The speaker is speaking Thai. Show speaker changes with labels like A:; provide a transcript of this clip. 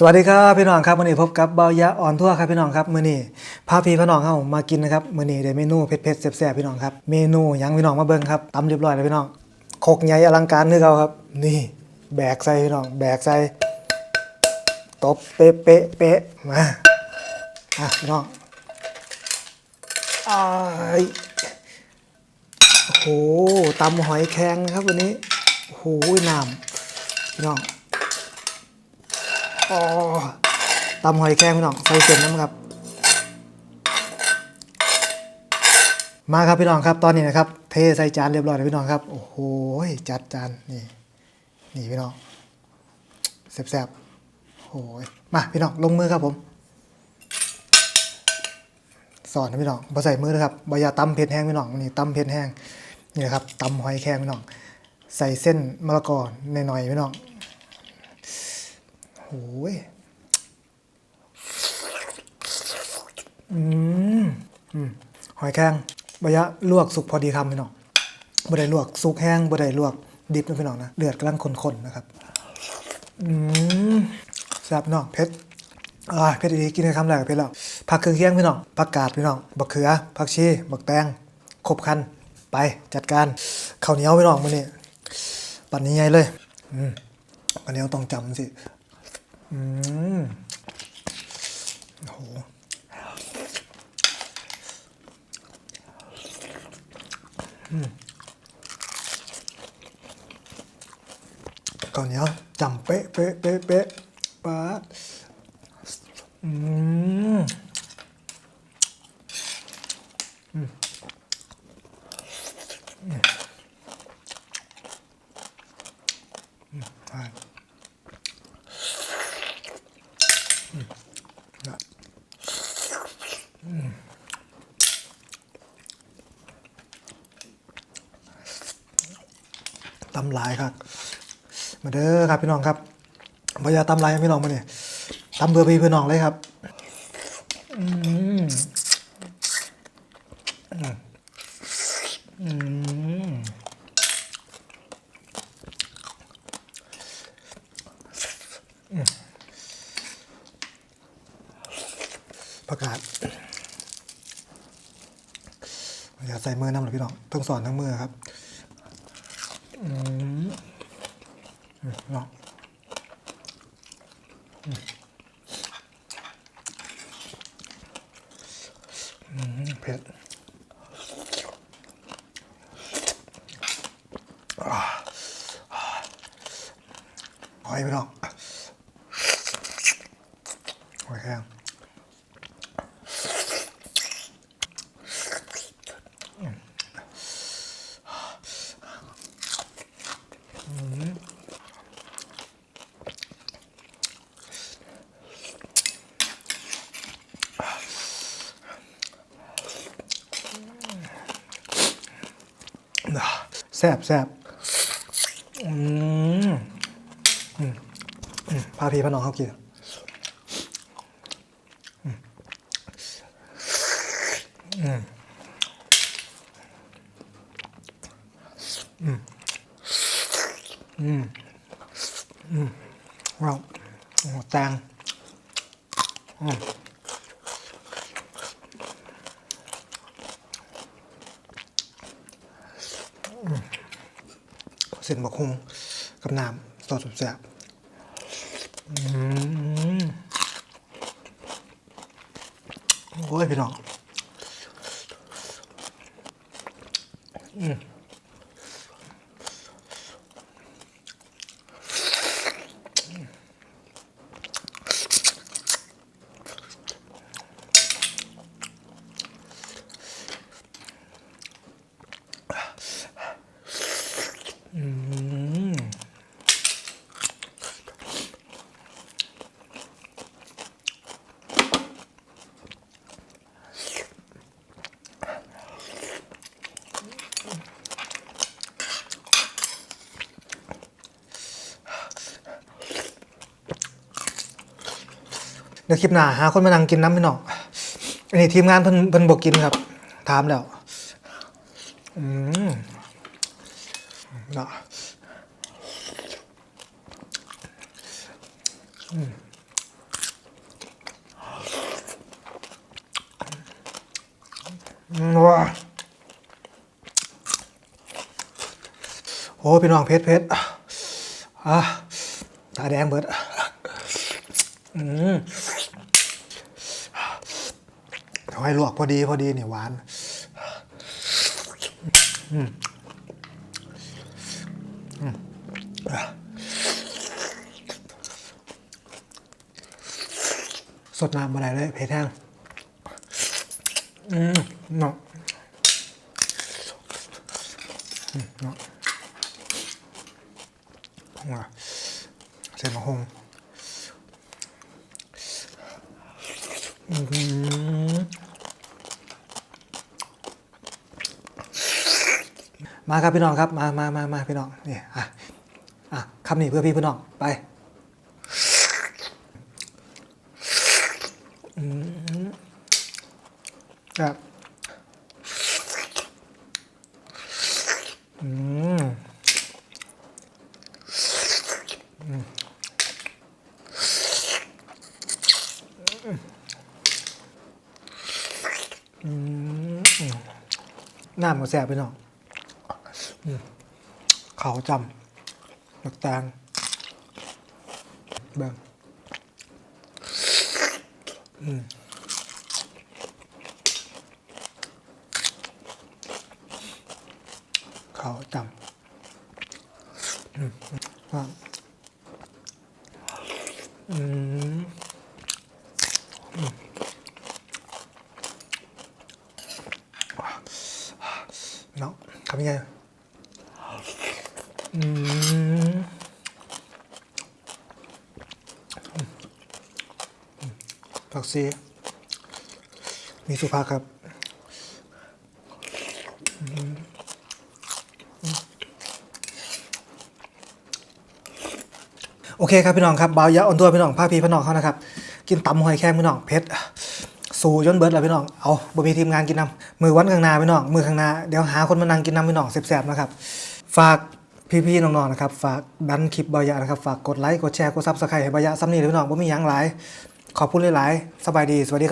A: สวัสดีครับพี่น้องครับวันนี้พบกับเบายะอ่อนทั่วครับพี่น้องครับมื้อนี้พาพี่พี่น้องเข้ามากินนะครับมื้อนี้ได้เมนูเผ็ดๆแซ่บๆพี่น้องครับเมนูยังพี่น้องมาเบิ่งครับตำเรียบร้อยแล้วพี่น้องโคกใหญ่อลังการคือเก่าครับ นี่แบกใส่พี่น้อง แบกใส่ตบเป๊ะเป๊ะเป๊ะมาอะพี่น้องอ้ายโอ้โหตำหอยแครงนะครับวันนี้โอ้โหน้ำพี่น้อง อ๋อตำหอยแครงพี่น้องใส่เส้นน้ำครับ มาครับพี่น้องครับตอนนี้นะครับ เทใส่จานเรียบร้อยแล้วพี่น้องครับ โอ้โหจัดจานนี่นี่พี่น้องแซ่บๆโอ้ยมาพี่น้องลงมือครับผมสอนนะพี่น้องบ่ใส่มือนะครับบอย่าตำเผ็ดแห้งพี่น้องนี่ตำเผ็ดแห้งนี่นะครับตำหอยแครงพี่น้อง ใส่เส้นมะละกอหน่อยๆพี่น้อง โอ้ยอืมอืมหอยแครงบะยะลวกสุกพอดีคำพี่น้องบ่ได้ลวกสุกแห้งบ่ได้ลวกดิบนะพี่น้องนะเดือดกำลังข้นๆนะครับ อืมแซ่บพี่น้องเผ็ดอ่าเผ็ดดีกินในคำแรกเผ็ดแล้วผักเครื่องเคียงพี่น้องผักกาดพี่น้องบักเขือผักชีบักแตงครบคันไปจัดการข้าวเหนียวพี่น้องมื้อนี้ปั่นนี้ใหญ่เลย อืมข้าวเหนียวต้องจำสิ อืมโอ้โหอืมข้าวเหนียวจำเป๊ะเป๊ะเป๊ะเป๊ะป๊าดอืมอืมอืมอืมอะ ตำหลายครับ มาเด้อครับพี่น้องครับพยาตำหลายครับพี่น้องมาเนี่ยตำเบื่อพี่เพื่อน้องเลยครับอืมอืมประกาศอย่าใส่มือน้ำหรอกพี่น้องต้องสอนทั้งมือครับ อืมอืมเนาะอืมอืมเผ็ดอ่าอ่าหอยพี่น้องหอยแครง แซ่บแซ่บอืมพาพี่พาน้องเขากินอืมอืมอืมอืมว้าวแตงอืม เส้นบักฮุงกับน้ำสดแซ่บโอ้ยพี่น้อง อืม เดี๋ยวคลิปหน้าหาคนมานั่งกินน้ำพี่น้องอันนี้ทีมงานเพิ่นเพิ่นบอกกินครับ ถามแล้ว อืมเนาะว้าโอ้พี่น้องเพชรเพชรอะตาแดงเบิดอืม เอาให้ลวกพอดีพอดีนี่หวานสดน้ำมาได้เลยเพชรแห้งอืมเนาะเนาะว่าเส้นมะฮงอืม มาครับพี่น้องครับ มามามามาพี่น้องนี่อะอะคำนี้เพื่อพี่พี่น้องไปอืมครับอืมอืมอืมน้ำก็แสบไปเนาะอืมเขาจำหลักตางเบิ่งอืมเขาจำอืมอะอืมอืมเนาะทำยังไง อืมผักซีมีสุภาครับโอเคครับพี่น้องครับเบายะอ่อนตัวพี่น้องพาพีพี่น้องเขานะครับ กินตำหอยแครงพี่น้องเพชรสู่จนเบิร์ดแล้วพี่น้องเอาบ่มีทีมงานกินนำมือวันข้างหน้าพี่น้องมือข้างหน้าเดี๋ยวหาคนมานั่งกินนำพี่น้องแซ่บๆนะครับ ฝาก พี่ๆน้องๆนะครับฝากดันคลิปบอยะนะครับฝากกดไลค์กดแชร์กดซับสไครต์ให้บอยะซ้ำนี่เลยพี่น้องบ่มีอยังหลาย ขอบคุณหลายๆสบายดีสวัสดีครับ